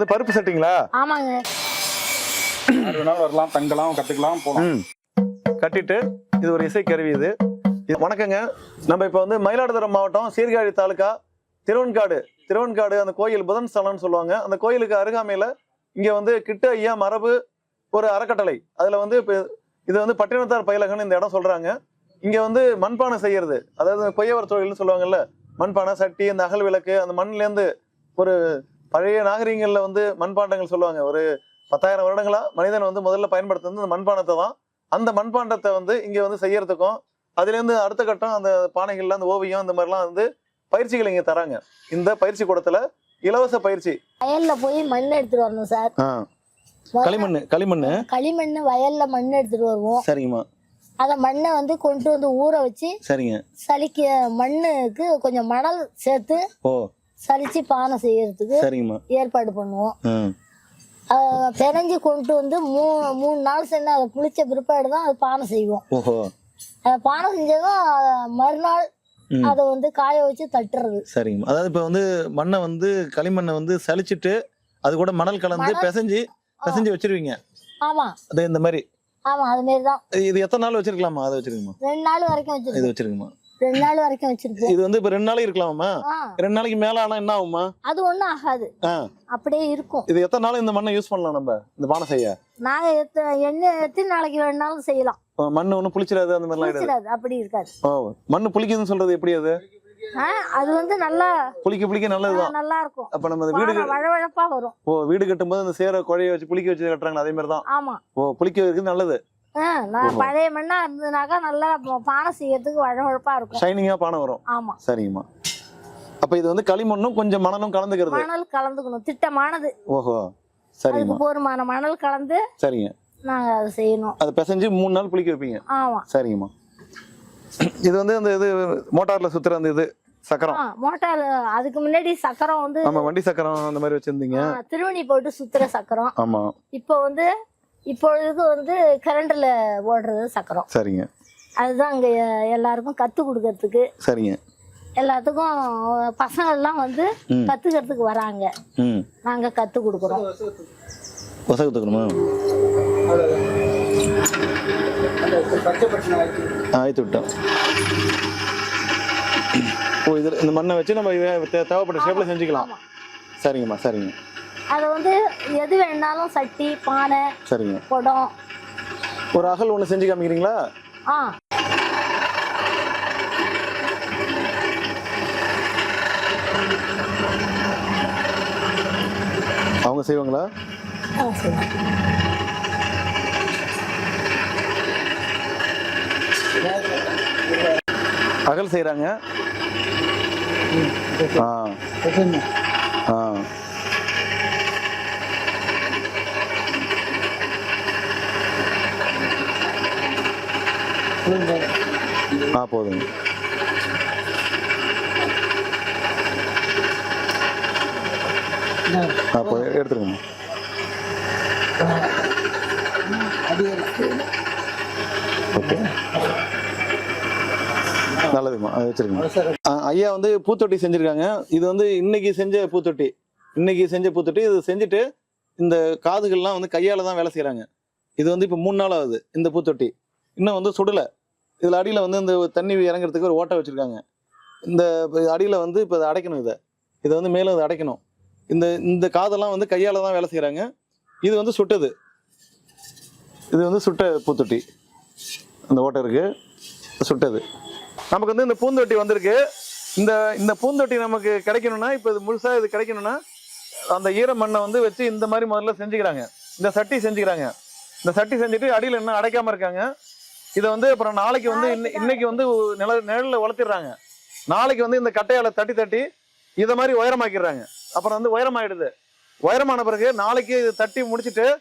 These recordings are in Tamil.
வந்து பருப்பு சட்டிங்களா? ஆமாங்க. யார் வேணாலும் வரலாம் தங்கலாம் கத்துக்கலாம் போகலாம் ம். கட்டிட்டு இது ஒரு இசை கருவி இது. இது வணக்கங்க. நம்ம இப்போ வந்து மயிலாடுதுறை மாவட்டம் சீர்காழி தாலுக்கா திருவன்காடு. திருவன்காடு அந்த கோயில் புதன் ஸ்தலம்னு சொல்லுவாங்க. அந்த கோயிலுக்கு அருகாமையில் இங்கே வந்து கிட்ட ஐயா மரபு ஒரு அறக்கட்டளை. அதில் வந்து இப்போ இது வந்து பட்டினத்தார் பயிலகன்னு இந்த இடம் சொல்கிறாங்க இங்கே வந்து மண்பானை செய்யறது. அதாவது கொய்யவர் தொழில்னு சொல்லுவாங்கல்ல மண்பானை சட்டி அந்த அகல் விளக்கு அந்த மண்லேருந்து ஒரு பழைய நாகரிகங்களில் வந்து மண்பாண்டங்கள் சொல்லுவாங்க. ஒரு பத்தாயிரம் வருடங்களா மனிதன் வந்து முதல்ல பயன்படுத்துறது அந்த மண்பாண்டத்தை தான். அந்த மண்பாண்டத்தை வந்து இங்க வந்து செய்யறதுக்கும் அதுலேருந்து அடுத்த கட்டம் அந்த பானைகள்ல அந்த ஓவியம் இந்த மாதிரிலாம் வந்து பயிற்சிகள் இங்க தராங்க. இந்த பயிற்சி கூடத்துல இலவச பயிற்சி. வயல்ல போய் மண் எடுத்துட்டு வரணும் சார். களிமண் களிமண் களிமண் வயல்ல மண் எடுத்துட்டு வருவோம். சரிங்கம்மா. அதை மண்ணை வந்து கொண்டு வந்து ஊற வச்சு சரிங்க. சலிக்க மண்ணுக்கு கொஞ்சம் மணல் சேர்த்து ஓ. சலிச்சு பானை செய்யறதுக்கு சரிங்கம்மா. ஏற்பாடு பண்ணுவோம். பிணைஞ்சு கொண்டு வந்து மூ மூணு நாள் சென்று அதை புளிச்ச பிற்பாடு தான் அது பானை செய்வோம். அதை பானை செஞ்சதும் மறுநாள். அதை வந்து காய வச்சு தட்டுறது. சரிங்கம்மா. அதாவது இப்போ வந்து மண்ணை வந்து களிமண்ணை வந்து சலிச்சிட்டு அது கூட மணல் கலந்து? பிசைஞ்சு பிசைஞ்சு வச்சிருவீங்க. ஆமா. அது இந்த மாதிரி. ஆமா அது மாரி தான் இது எத்தனை நாள் வச்சிருக்கலாமா அதை வச்சிருக்கீங்கம்மா? ரெண்டு நாள் வரைக்கும் இது வச்சிருக்கோம் வச்சிருக்கீங்கம்மா. ரெண்டு நாள் வரைக்கும் வச்சிருக்கோம் இது வந்து இப்போ ரெண்டு நாளைக்கு இருக்கலாமா ரெண்டு நாளைக்கு மேல ஆனா என்ன ஆகுமா அது ஒண்ணும் ஆகாது. அப்படியே இருக்கும். இது எத்தனை நாள் இந்த மண்ணை யூஸ் பண்ணலாம் நம்ம? இந்த பானை செய்ய? நாங்க என்ன எத்தனை நாளைக்கு வேணாலும் செய்யலாம். மண்ணு ஒன்றும் புளிச்சிடாது அந்த புளிச்சிடாது. அப்படி இருக்காது. ஓ மண்ணு புளிக்குதுன்னு சொல்றது எப்படி அது? அது வந்து நல்லா புளிக்க புளிக்க நல்லதுதான். நல்லா இருக்கும். அப்ப நம்ம வீடு வழவழப்பா வரும். ஓ வீடு கட்டும்போது அந்த சேரை குழைய வச்சு புளிக்க வச்சு கட்டுறாங்க அதே மாதிரி தான்? ஆமா. ஓ புளிக்க வைக்கிறது நல்லது. நான் பழைய மண்ணா இருந்ததுனாக்கா நல்லா பானை செய்யறதுக்கு வழவழப்பா இருக்கும். ஷைனிங்கா பானை வரும். ஆமா. சரிங்கம்மா. அப்ப இது வந்து களிமண்ணும் கொஞ்சம் மணலும் கலந்துக்கிறது. மணல் கலந்துக்கணும். திட்டமானது. ஓஹோ. சரிங்கம்மா. போருமான மணல் கலந்து சரிங்க. நாங்க அதை செய்யணும். அதை பிசைஞ்சு மூணு நாள் புளிக்க வைப்பீங்க. ஆமா. சரிங்கம்மா. இது வந்து அந்த இது மோட்டார்ல சுத்துற அந்த இது சக்கரம். மோட்டார் அதுக்கு முன்னாடி சக்கரம் வந்து ஆமா வண்டி சக்கரம் அந்த மாதிரி வச்சிருந்தீங்க. திருவணி போட்டு சுத்துற சக்கரம். ஆமா. இப்போ வந்து இப்பொழுது வந்து கரண்ட்ல ஓடுறது சக்கரம். சரிங்க. அதுதான் இங்க எல்லாருக்கும் கத்து கொடுக்கறதுக்கு. சரிங்க. எல்லாத்துக்கும் பசங்கள்லாம் வந்து ம். கத்துக்கிறதுக்கு வராங்க. ம். நாங்க கத்து கொடுக்குறோம். கொசை குத்துக்கணுமா ஆயித்து விட்டோம். ஓ இது இந்த மண்ணை வச்சு நம்ம தேவைப்பட்ட ஷேப்ல செஞ்சுக்கலாம். சரிங்கம்மா சரிங்க. அதை வந்து எது வேணாலும் சட்டி பானை சரிங்க. குடம். ஒரு அகல் ஒன்று செஞ்சு காமிக்கிறீங்களா? ஆ. அவங்க செய்வாங்களா. அகல் செய்கிறாங்க ஆ. ஆ ஆ போதுங்க. ஆ போ எடுத்துருங்க. ஓகே. நல்லதுமா அது வச்சிருக்கேன். ஆ, ஐயா வந்து பூத்தொட்டி செஞ்சிருக்காங்க. இது வந்து இன்னைக்கு செஞ்ச பூத்தொட்டி. இன்னைக்கு செஞ்ச பூத்தொட்டி இது செஞ்சுட்டு இந்த காதுகள்லாம் வந்து கையால தான் வேலை செய்கிறாங்க இது வந்து இப்போ மூணு நாள் ஆகுது இந்த பூத்தொட்டி. இன்னும் வந்து சுடலை. இதில் அடியில் வந்து இந்த தண்ணி இறங்குறதுக்கு ஒரு ஓட்டை வச்சுருக்காங்க. இந்த அடியில் வந்து இப்போ இதை அடைக்கணும் இதை. இதை வந்து மேலும் இதை அடைக்கணும். இந்த இந்த காதெல்லாம் வந்து கையால் தான் வேலை செய்கிறாங்க இது வந்து சுட்டது. இது வந்து சுட்ட பூத்தொட்டி. அந்த ஓட்டை இருக்குது சுட்டது. நமக்கு வந்து இந்த பூந்தொட்டி வந்திருக்கு. இந்த இந்த பூந்தொட்டி நமக்கு கிடைக்கணும்னா இப்போ இது முழுசாக இது கிடைக்கணும்னா அந்த ஈர மண்ணை வந்து வச்சு இந்த மாதிரி முதல்ல செஞ்சுக்கிறாங்க. இந்த சட்டி செஞ்சுக்கிறாங்க. இந்த சட்டி செஞ்சுட்டு அடியில் இன்னும் அடைக்காமல் இருக்காங்க. இதை வந்து அப்புறம் நாளைக்கு வந்து இன்னை- இன்னைக்கு வந்து நில நிழல்ல வளர்த்திடுறாங்க. நாளைக்கு வந்து இந்த கட்டையால தட்டி தட்டி இதை மாதிரி உயரமாக்கிடுறாங்க. அப்புறம் வந்து உயரமாயிடுது. உயரமான பிறகு நாளைக்கு இது தட்டி முடிச்சிட்டு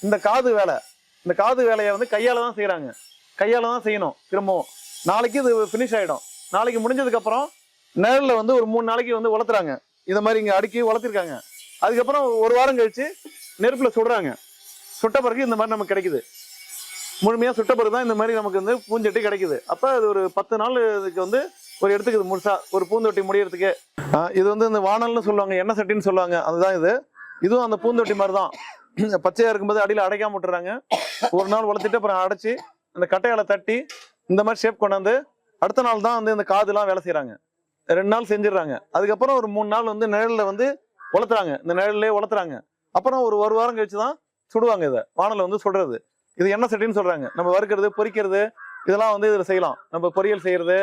இந்த காது வேலை இந்த காது வேலையை வந்து கையால தான் செய்றாங்க. கையால தான் செய்யணும் திரும்பவும். நாளைக்கு இது ஃபினிஷ் ஆயிடும். நாளைக்கு முடிஞ்சதுக்கு அப்புறம் நிழல்ல வந்து ஒரு மூணு நாளைக்கு வந்து வளர்த்துறாங்க. இதை மாதிரி இங்க அடுக்கி வளர்த்திருக்காங்க. அதுக்கப்புறம் ஒரு வாரம் கழிச்சு நெருப்புல சுடுறாங்க. சுட்ட பிறகு இந்த மாதிரி நமக்கு கிடைக்குது. முழுமையாக சுட்ட பிறகு தான் இந்த மாதிரி நமக்கு வந்து பூஞ்சட்டி கிடைக்குது. அப்போ அது ஒரு பத்து நாள் இதுக்கு வந்து ஒரு எடுத்துக்குது முழுசா. ஒரு பூந்தொட்டி முடியறதுக்கு. இது வந்து இந்த வானல்னு சொல்லுவாங்க எண்ணெய் சட்டின்னு சொல்லுவாங்க. அதுதான் இது. இதுவும் அந்த பூந்தொட்டி மாதிரி தான் பச்சையாக இருக்கும்போது அடியில் அடைக்காம விட்டுறாங்க. ஒரு நாள் வளர்த்துட்டு அப்புறம் அடைச்சி அந்த கட்டையால தட்டி இந்த மாதிரி ஷேப் கொண்டாந்து அடுத்த நாள் தான் வந்து இந்த காதுலாம் வேலை செய்கிறாங்க ரெண்டு நாள் செஞ்சிடுறாங்க. அதுக்கப்புறம் ஒரு மூணு நாள் வந்து நிழலில் வந்து வளர்த்துறாங்க. இந்த நிழல்லே வளர்த்துறாங்க. அப்புறம் ஒரு ஒரு வாரம் கழிச்சு தான் சுடுவாங்க இதை. வானலை வந்து சுடுறது. இது எண்ணெய் சட்டின்னு சொல்றாங்க. நம்ம வறுக்கிறது பொரிக்கிறது இதெல்லாம் வந்து இதுல செய்யலாம். நம்ம பொரியல் செய்யறது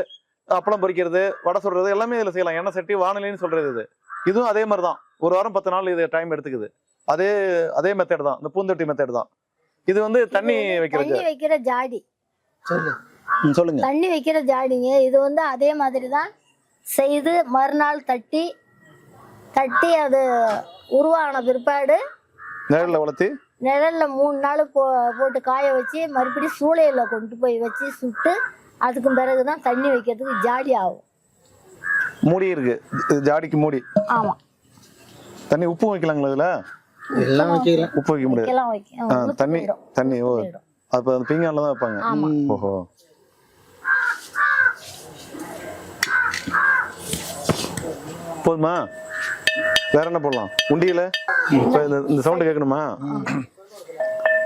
அப்பளம் பொரிக்கிறது வடை சுடுறது எல்லாமே இதுல செய்யலாம். எண்ணெய் சட்டி? வானிலைன்னு சொல்றது இது. இதுவும் அதே மாதிரி தான் ஒரு வாரம் பத்து நாள் இது டைம் எடுத்துக்குது. அதே அதே மெத்தட் தான். இந்த பூந்தொட்டி மெத்தட் தான். இது வந்து தண்ணி வைக்கிறது தண்ணி வைக்கிற ஜாடி. சொல்லுங்க. தண்ணி வைக்கிற ஜாடிங்க. இது வந்து அதே மாதிரி தான் செய்து மறுநாள் தட்டி தட்டி அது உருவான பிற்பாடு நிழல்ல வளர்த்தி நிழல்ல மூணு நாள் போ போட்டு காய வச்சு மறுபடியும் சூளையில கொண்டு போய் வச்சு சுட்டு அதுக்கு பிறகு தான் தண்ணி வைக்கிறதுக்கு ஜாடி ஆகும். மூடி இருக்கு. இது ஜாடிக்கு மூடி. ஆமாம் தண்ணி உப்பு வைக்கலாங்களா இதுல? எல்லாம் வைக்கலாம் உப்பு வைக்க முடியாது. வைக்கலாம் வைக்க ஆ, தண்ணி. தண்ணி ஓ. அப்ப அந்த பீங்கான்ல தான் வைப்பாங்க. ஆமா. ஓஹோ. போதுமா? வேற என்ன போடலாம்? உண்டியல? இப்ப இந்த- இந்த சவுண்ட் கேட்கணுமா?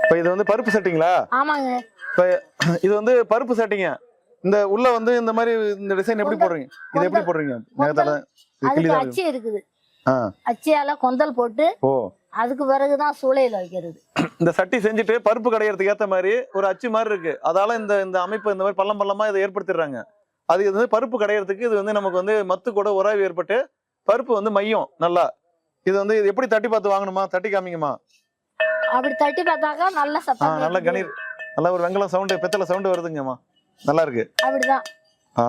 இப்ப இது வந்து பருப்பு செட்டிங்களா ஆமாங்க. இப்ப இது வந்து பருப்பு செட்டிங்க இந்த உள்ள வந்து இந்த மாதிரி இந்த டிசைன் எப்படி போடுறீங்க? இது எப்படி போடுறீங்க? நேரத்தால? அதுக்கு அச்சு இருக்குது. ஆ. அச்சியால கொந்தல் போட்டு ஓ. அதுக்கு பிறகு தான் சூளையில வைக்கிறது. இந்த சட்டி செஞ்சுட்டு பருப்பு கடையறதுக்கு ஏத்த மாதிரி ஒரு அச்சு மாதிரி இருக்கு. அதால இந்த இந்த அமைப்பு இந்த மாதிரி பள்ளம் பள்ளமா இதை ஏற்படுத்திடுறாங்க. அது இது வந்து பருப்பு கடையறதுக்கு இது வந்து நமக்கு வந்து மத்து கூட உராய்வு ஏற்பட்டு பருப்பு வந்து மையம் நல்லா. இது வந்து இது எப்படி தட்டி பார்த்து வாங்கணுமா? தட்டி காமிங்கம்மா. அப்படி தட்டி பார்த்தாக்கா நல்ல ஆ சத்தம் நல்ல. கணீர். நல்லா ஒரு வெங்கலம் சவுண்டு பெத்தல சவுண்டு வருதுங்கம்மா. நல்லா இருக்கு. அப்படிதான். ஆ.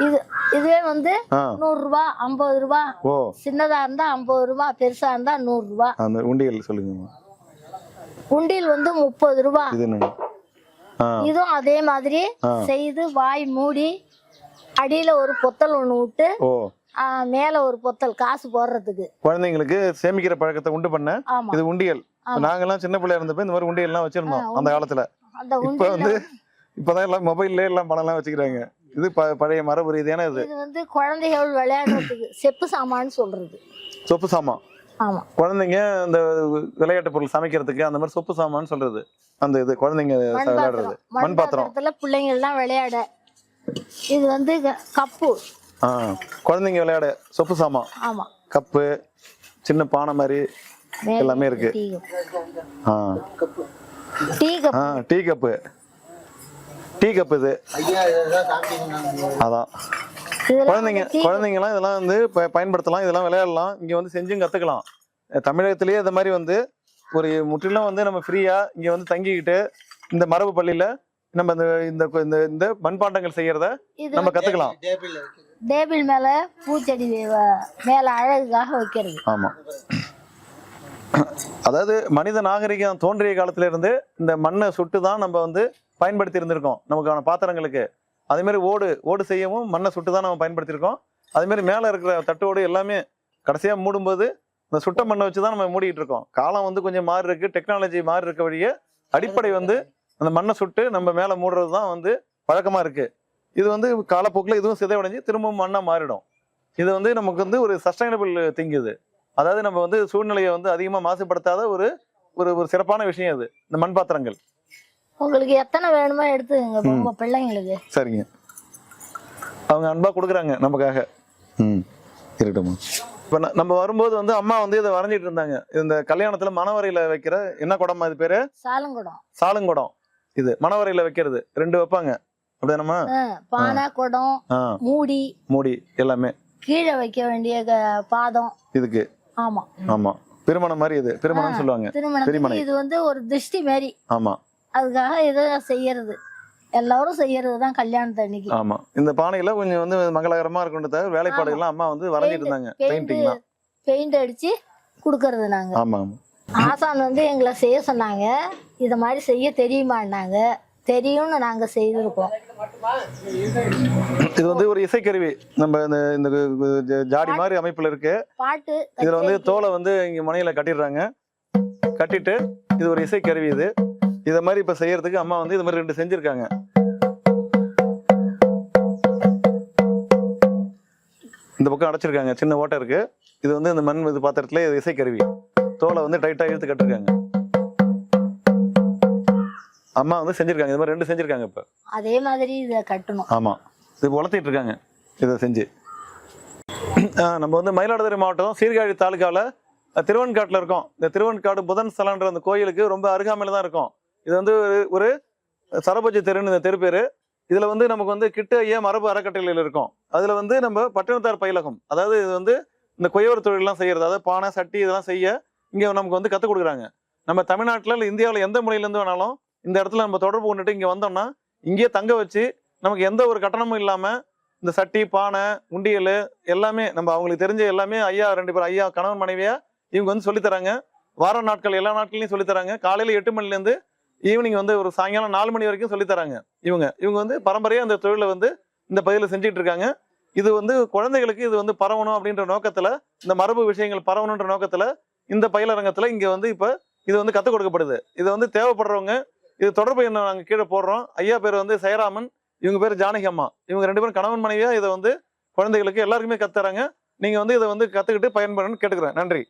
இது இதுவே வந்து ஆ. நூறு ரூபா ஐம்பது ரூபா. ஓ. சின்னதா இருந்தா ஐம்பது ரூபா பெருசா இருந்தா நூறு ரூபா அந்த உண்டியல் சொல்லுங்கம்மா. உண்டியல் வந்து முப்பது ரூபா. இது என்னங்க? ஆ. இதுவும் அதே மாதிரி ஆ. செய்து வாய் மூடி அடியில ஒரு பொத்தல் ஒண்ணு விட்டு ஓ. மேல ஒரு பொத்தல் காசு போடுறதுக்கு. குழந்தைங்களுக்கு சேமிக்கிற பழக்கத்தை உண்டு பண்ண இது உண்டியல். நாங்கெல்லாம் சின்ன பிள்ளையா இருந்தப்ப இந்த மாதிரி உண்டியல்லாம் வச்சிருந்தோம் அந்த காலத்துல. இப்ப வந்து இப்பதான் எல்லாம் மொபைல்ல எல்லாம் பணம் எல்லாம் வச்சுக்கிறாங்க. இது பழைய மரபு ரீதியான இது. இது வந்து குழந்தைகள் விளையாடுறதுக்கு செப்பு சாமான்னு சொல்றது. சொப்பு சாமான். ஆமா. குழந்தைங்க இந்த விளையாட்டு பொருள் சமைக்கிறதுக்கு அந்த மாதிரி சொப்பு சாமான்னு சொல்றது. அந்த இது குழந்தைங்க விளையாடுறது. மண் பாத்திரம் பிள்ளைங்க எல்லாம் விளையாட. இது வந்து கப்பு. குழந்தைங்க விளையாட சொப்பு சாமான் ஆமா. கப்பு சின்ன பானை மாதிரி எல்லாமே இருக்கு. Tea cup. டீ கப் ஆ டீ கப்பு. இது. அதான். குழந்தைங்க வந்து டீ குழந்தைங்கலாம் இதெல்லாம் வந்து ப- பயன்படுத்தலாம் இதெல்லாம் விளையாடலாம் இங்க வந்து செஞ்சும் கத்துக்கலாம். தமிழகத்திலேயே இந்த மாதிரி வந்து ஒரு முற்றிலும் வந்து நம்ம ஃப்ரீயா இங்க வந்து தங்கிக்கிட்டு இந்த மரபு பள்ளியில நம்ம இந்த இந்த இந்த இந்த மண்பாண்டங்கள் செய்யறத இது நம்ம கத்துக்கலாம். டேபிள் மேல பூச்செடி மேல அழகுக்காக வைக்கிறது. ஆமா. அதாவது மனித நாகரிகம் தோன்றிய காலத்துல இருந்து இந்த மண்ணை சுட்டு தான் நம்ம வந்து பயன்படுத்தி இருந்திருக்கோம் நமக்கான பாத்திரங்களுக்கு. அதே மாதிரி ஓடு ஓடு செய்யவும் மண்ணை சுட்டு தான் நம்ம பயன்படுத்தியிருக்கோம். அதே மாதிரி மேலே இருக்கிற தட்டோடு எல்லாமே கடைசியாக மூடும்போது இந்த சுட்ட மண்ணை வச்சு தான் நம்ம மூடிட்டு இருக்கோம் காலம் வந்து கொஞ்சம் மாறி இருக்கு டெக்னாலஜி மாறி இருக்க வழியே அடிப்படை வந்து அந்த மண்ணை சுட்டு நம்ம மேலே மூடுறது தான் வந்து பழக்கமாக இருக்குது இது வந்து காலப்போக்கில் இதுவும் சிதைவடைஞ்சு திரும்பவும் மண்ணா மாறிடும். இது வந்து நமக்கு வந்து ஒரு சஸ்டைனபிள் திங் இது. அதாவது நம்ம வந்து சூழ்நிலையை வந்து அதிகமா மாசுபடுத்தாத ஒரு ஒரு ஒரு சிறப்பான விஷயம் இது. இந்த மண் பாத்திரங்கள். உங்களுக்கு எத்தனை வேணுமோ எடுத்துக்கங்க உங்க பிள்ளைங்களுக்கு. சரிங்க. அவங்க அன்பா கொடுக்குறாங்க நமக்காக. ம். இருக்கட்டும்மா. இப்போ நம்ம வரும்போது வந்து அம்மா வந்து இதை வரைஞ்சிட்டு இருந்தாங்க. இந்த கல்யாணத்துல மணவரையில வைக்கிற என்ன குடமா இது பேரு? சாலங்குடம். சாலுங்குடம். இது மணவரையில வைக்கிறது. ரெண்டு வைப்பாங்க. அப்படிதானம்மா ஆ, பானை குடம் மூடி. மூடி எல்லாமே. கீழே வைக்க வேண்டிய பாதம். இதுக்கு? ஆமா. ஆமா. திருமணம் மாதிரி இது. திருமணம்னு சொல்லுவாங்க. திருமணம். இது வந்து ஒரு திருஷ்டி மாரி. ஆமா. அதுக்காக இதை செய்யறது. எல்லாரும் செய்யறது தான் கல்யாணத்து அன்னைக்கு. ஆமா. இந்த பானையில கொஞ்சம் வந்து மங்களகரமா இருக்கணும் தவிர வேலைப்பாடுகள்லாம் அம்மா வந்து வரைஞ்சிட்டு இருந்தாங்க. பெயிண்ட் பெயிண்டிங்லாம் பெயிண்ட் அடிச்சு கொடுக்கறது நாங்க. ஆமா. ஆசான் வந்து எங்களை செய்ய சொன்னாங்க. இத மாதிரி செய்ய தெரியுமான்னாங்க. தெரியும்னு நாங்க செய்திருக்கோம். இது வந்து ஒரு இசைக்கருவி. நம்ம இந்த இந்த ஜாடி மாதிரி அமைப்புல இருக்கு. பாட்டு இதுல வந்து தோலை வந்து இங்க முனையில கட்டிடுறாங்க. கட்டிட்டு இது ஒரு இசைக்கருவி இது. இத மாதிரி இப்ப செய்யறதுக்கு அம்மா வந்து இது மாதிரி ரெண்டு செஞ்சிருக்காங்க. இந்த பக்கம் அடைச்சிருக்காங்க. சின்ன ஓட்டை இருக்கு. இது வந்து இந்த மண் இது பாத்திரத்துல இது இசைக்கருவி. தோலை வந்து டைட்டா இழுத்து கட்டிருக்காங்க. அம்மா வந்து செஞ்சிருக்காங்க. இது மாதிரி ரெண்டு செஞ்சிருக்காங்க இப்ப. அதே மாதிரி இதை கட்டணும். ஆமா. இது வளர்த்திட்டு இருக்காங்க. இதை செஞ்சு. நம்ம வந்து மயிலாடுதுறை மாவட்டம் சீர்காழி தாலுக்காவில் திருவன்காட்டில் இருக்கோம். இந்த திருவன்காடு புதன் ஸ்தலன்ற அந்த கோயிலுக்கு ரொம்ப அருகாமையில் தான் இருக்கும். இது வந்து ஒரு- ஒரு சரபோஜி தெருன்னு இந்த தெரு பேரு. இதுல வந்து நமக்கு வந்து கிட்ட ஐயா மரபு அறக்கட்டளையில் இருக்கும். அதுல வந்து நம்ம பட்டினத்தார் பயிலகம் அதாவது இது வந்து இந்த கொய்யோர் தொழிலெல்லாம் செய்யறது. அதாவது பானை சட்டி இதெல்லாம் செய்ய இங்க நமக்கு வந்து கற்றுக் கொடுக்குறாங்க. நம்ம தமிழ்நாட்டில் இந்தியாவில் எந்த மொழியிலேருந்து வேணாலும் இந்த இடத்துல நம்ம தொடர்பு கொண்டுட்டு இங்கே வந்தோம்னா இங்கேயே தங்க வச்சு நமக்கு எந்த ஒரு கட்டணமும் இல்லாமல் இந்த சட்டி பானை உண்டியல் எல்லாமே நம்ம அவங்களுக்கு தெரிஞ்ச எல்லாமே ஐயா ரெண்டு பேரும் ஐயா கணவன் மனைவியா இவங்க வந்து சொல்லித் தராங்க வார நாட்கள் எல்லா நாட்களையும் சொல்லித்தராங்க. காலையில் எட்டு மணிலேருந்து ஈவினிங் வந்து ஒரு சாயங்காலம் நாலு மணி வரைக்கும் சொல்லித் தராங்க இவங்க. இவங்க வந்து பரம்பரையாக அந்த தொழிலை வந்து இந்த பகுதியில் செஞ்சுட்டு இருக்காங்க இது வந்து குழந்தைகளுக்கு இது வந்து பரவணும் அப்படின்ற நோக்கத்தில் இந்த மரபு விஷயங்கள் பரவணுன்ற நோக்கத்தில் இந்த பயிலரங்கத்தில் இங்கே வந்து இப்போ இது வந்து கற்றுக் கொடுக்கப்படுது. இது வந்து தேவைப்படுறவங்க இது தொடர்பு என்ன நாங்கள் கீழே போடுறோம். ஐயா பேர் வந்து சைராமன் இவங்க பேர் ஜானகி அம்மா. இவங்க ரெண்டு பேரும் கணவன் மனைவியாக இதை வந்து குழந்தைகளுக்கு எல்லாருக்குமே கத்துறாங்க. நீங்கள் வந்து இதை வந்து கற்றுக்கிட்டு பயன்படணும்னு கேட்டுக்கிறேன். நன்றி.